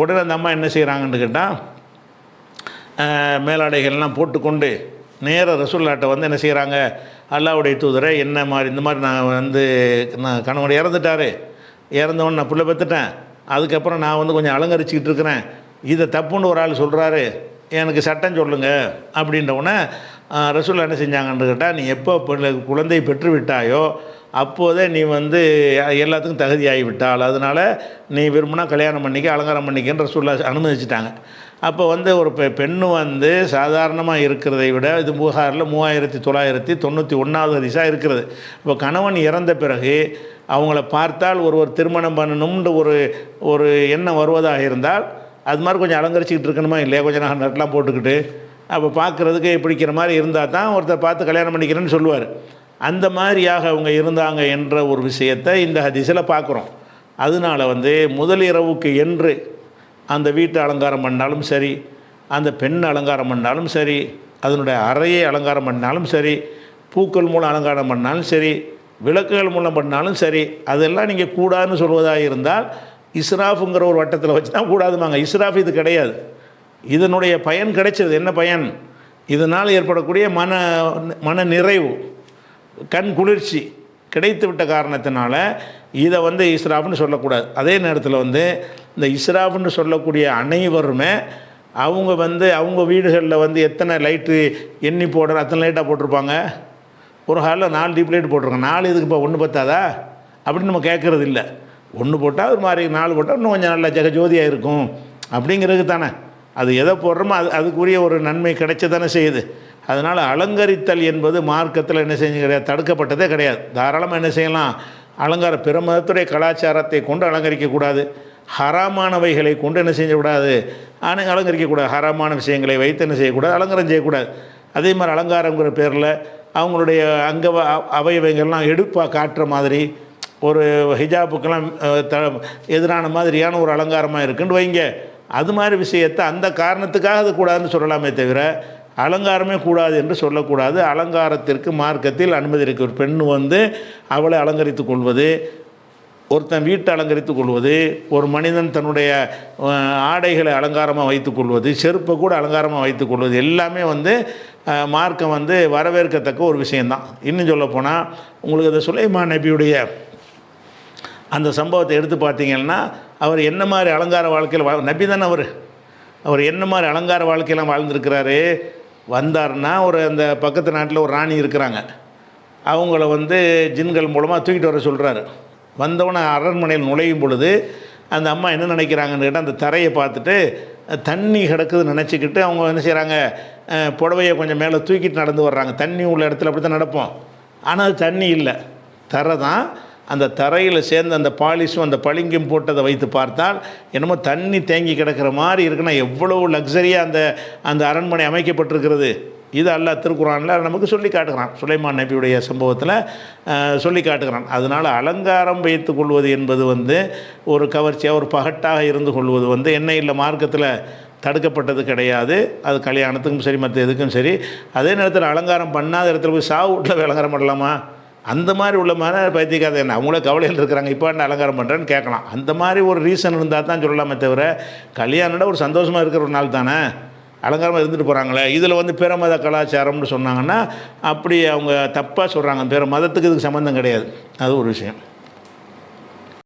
உடனே அந்த அம்மா என்ன செய்கிறாங்கன்னு கேட்டால் மேலாடைகள்லாம் போட்டுக்கொண்டு நேர ரசூல்லாட்டை வந்து என்ன செய்கிறாங்க அல்லாவுடைய தூதரை என்ன மாதிரி இந்த மாதிரி நான் வந்து நான் கணவன் இறந்துட்டாரு. இறந்தவொன்னு நான் புள்ள பெற்றுட்டேன் அதுக்கப்புறம் நான் வந்து கொஞ்சம் அலங்கரிச்சுக்கிட்டு இருக்கிறேன். இதை தப்புன்னு ஒரு ஆள் சொல்கிறாரு எனக்கு சட்டம் சொல்லுங்கள் அப்படின்ற உடனே ரசூல் என்ன செஞ்சாங்கன்னு கேட்டால் நீ எப்போ குழந்தை பெற்று விட்டாயோ அப்போதே நீ வந்து எல்லாத்துக்கும் தகுதியாகி விட்டாள். அதனால் நீ விரும்பினா கல்யாணம் பண்ணிக்க அலங்காரம் பண்ணிக்கன்ற ரசூல்லா அனுமதிச்சிட்டாங்க. அப்போ வந்து ஒரு பெ பெண்ணு வந்து சாதாரணமாக இருக்கிறதை விட இது புகாரில் மூவாயிரத்தி தொள்ளாயிரத்தி தொண்ணூற்றி ஒன்றாவது ஹதீஸாக இருக்கிறது. இப்போ கணவன் இறந்த பிறகு அவங்கள பார்த்தால் ஒருவர் திருமணம் பண்ணணும்ன்ற ஒரு ஒரு எண்ணம் வருவதாக இருந்தால் அது மாதிரி கொஞ்சம் அலங்கரிச்சிக்கிட்டு இருக்கணுமா? இல்லையா? கொஞ்சம் நகை நட்டெலாம் போட்டுக்கிட்டு. அப்போ பார்க்குறதுக்கு பிடிக்கிற மாதிரி இருந்தால் தான் ஒருத்தர் பார்த்து கல்யாணம் பண்ணிக்கிறேன்னு சொல்லுவார். அந்த மாதிரியாக அவங்க இருந்தாங்க என்ற ஒரு விஷயத்தை இந்த ஹதிசில் பார்க்குறோம் அதனால வந்து முதல் இரவுக்கு என்று அந்த வீட்டு அலங்காரம் பண்ணாலும் சரி அந்த பெண் அலங்காரம் பண்ணாலும் சரி அதனுடைய அறையை அலங்காரம் பண்ணாலும் சரி பூக்கள் மூலம் அலங்காரம் பண்ணாலும் சரி விளக்குகள் மூலம் பண்ணாலும் சரி அதெல்லாம் நீங்கள் கூடாதுன்னு சொல்வதாக இருந்தால் இஸ்ராஃபுங்கிற ஒரு வட்டத்தில் வச்சு தான் கூடாதுமாங்க இஸ்ராஃப் இது கிடையாது. இதனுடைய பயன் கிடைச்சது. என்ன பயன்? இதனால் ஏற்படக்கூடிய மன மன நிறைவு கண் குளிர்ச்சி கிடைத்து விட்ட காரணத்தினால இதை வந்து இஸ்ராஃப்னு சொல்லக்கூடாது. அதே நேரத்தில் வந்து இந்த இஸ்ராஃப்னு சொல்லக்கூடிய அனைவருமே அவங்க வந்து அவங்க வீடுகளில் வந்து எத்தனை லைட்டு எண்ணி போடுற அத்தனை லைட்டாக போட்டிருப்பாங்க? ஒரு ஹாலில் நாலு டீப் லைட் போட்டிருக்காங்க. நாலு இதுக்கு இப்போ ஒன்று பத்தாதா? அப்படின்னு நம்ம கேட்குறது இல்லை ஒன்று போட்டால் ஒரு மாதிரி நாலு போட்டால் இன்னும் கொஞ்சம் நல்ல ஜெகஜோதியாக இருக்கும். அப்படிங்கிறது தானே. அது எதை போடுறோமோ அது அதுக்குரிய ஒரு நன்மை கிடைச்சி தானே செய்யுது. அதனால் அலங்கரித்தல் என்பது மார்க்கத்தில் என்ன செஞ்சு கிடையாது தடுக்கப்பட்டதே கிடையாது. தாராளமாக என்ன செய்யலாம்? அலங்கார பிற மதத்துடைய கலாச்சாரத்தை கொண்டு அலங்கரிக்கக்கூடாது ஹராமானவைகளை கொண்டு என்ன செய்யக்கூடாது ஆனால் அலங்கரிக்கக்கூடாது ஹராமான விஷயங்களை வைத்து என்ன செய்யக்கூடாது? அலங்காரம் செய்யக்கூடாது. அதே மாதிரி அலங்காரங்கிற பேரில் அவங்களுடைய அங்க அவயவங்கள்லாம் எடுப்பாக காட்டுற மாதிரி ஒரு ஹிஜாபுக்கெல்லாம் த எதிரான மாதிரியான ஒரு அலங்காரமாக இருக்குன்னு வைங்க. அது மாதிரி விஷயத்தை அந்த காரணத்துக்காக அது கூடாதுன்னு சொல்லலாமே தவிர அலங்காரமே கூடாது என்று சொல்லக்கூடாது. அலங்காரத்திற்கு மார்க்கத்தில் அனுமதி இருக்கு ஒரு பெண் வந்து அவளை அலங்கரித்து கொள்வது ஒருத்தன் வீட்டை அலங்கரித்து கொள்வது ஒரு மனிதன் தன்னுடைய ஆடைகளை அலங்காரமாக வைத்துக்கொள்வது செருப்பை கூட அலங்காரமாக வைத்துக்கொள்வது எல்லாமே வந்து மார்க்கம் வந்து வரவேற்கத்தக்க ஒரு விஷயந்தான் இன்னும் சொல்லப்போனால் உங்களுக்கு அந்த சுலைமான் நபியுடைய அந்த சம்பவத்தை எடுத்து பார்த்தீங்கன்னா அவர் என்ன மாதிரி அலங்கார வாழ்க்கையில் வாழ் நபி தானே அவர். அவர் என்ன மாதிரி அலங்கார வாழ்க்கையெல்லாம் வாழ்ந்துருக்கிறாரு. வந்தாருன்னா ஒரு அந்த பக்கத்து நாட்டில் ஒரு ராணி இருக்கிறாங்க. அவங்கள வந்து ஜின்கள் மூலமாக தூக்கிட்டு வர சொல்கிறாரு வந்தவொடனே அரண்மனையில் நுழையும் பொழுது அந்த அம்மா என்ன நினைக்கிறாங்கன்னு கேட்டால் அந்த தரையை பார்த்துட்டு தண்ணி கிடக்குதுன்னு நினச்சிக்கிட்டு அவங்க என்ன செய்கிறாங்க புடவையை கொஞ்சம் மேலே தூக்கிட்டு நடந்து வர்றாங்க. தண்ணி உள்ள இடத்துல அப்படி தான் நடப்போம். ஆனால் அது தண்ணி இல்லை. தரை தான். அந்த தரையில் சேர்ந்து அந்த பாலிஷும் அந்த பளிங்கும் போட்டதை வைத்து பார்த்தால் என்னமோ தண்ணி தேங்கி கிடக்கிற மாதிரி இருக்குன்னா எவ்வளோ லக்ஸரியாக அந்த அந்த அரண்மனை அமைக்கப்பட்டிருக்கிறது. இது அல்லா திருக்குறானில் நமக்கு சொல்லி காட்டுகிறான். சுலைமான் நபியுடைய சம்பவத்தில் சொல்லி காட்டுகிறான். அதனால் அலங்காரம் வைத்து கொள்வது என்பது வந்து ஒரு கவர்ச்சியாக ஒரு பகட்டாக இருந்து கொள்வது வந்து என்ன இல்லை மார்க்கத்தில் தடுக்கப்பட்டது கிடையாது. அது கல்யாணத்துக்கும் சரி மற்ற எதுக்கும் சரி. அதே நேரத்தில் அலங்காரம் பண்ணாத இடத்துல போய் சாவு வீட்டில் அலங்காரம் பண்ணலாமா? அந்த மாதிரி உள்ள மாதிரி பைத்தியக்காரர் என்ன? அவங்களே கவலையில் இருக்கிறாங்க. இப்போ என்ன அலங்காரம் பண்ணுறேன்னு கேட்கலாம். அந்த மாதிரி ஒரு ரீசன் இருந்தால் தான் சொல்லலாமே தவிர கல்யாணம்னா ஒரு சந்தோஷமாக இருக்கிற ஒரு நாள் தானே. அலங்காரமாக இருந்துட்டு போகிறாங்களே இதில் வந்து பிற மத கலாச்சாரம்னு சொன்னாங்கன்னா அப்படி அவங்க தப்பாக சொல்கிறாங்க பிற மதத்துக்கு இதுக்கு சம்மந்தம் கிடையாது. அது ஒரு விஷயம்.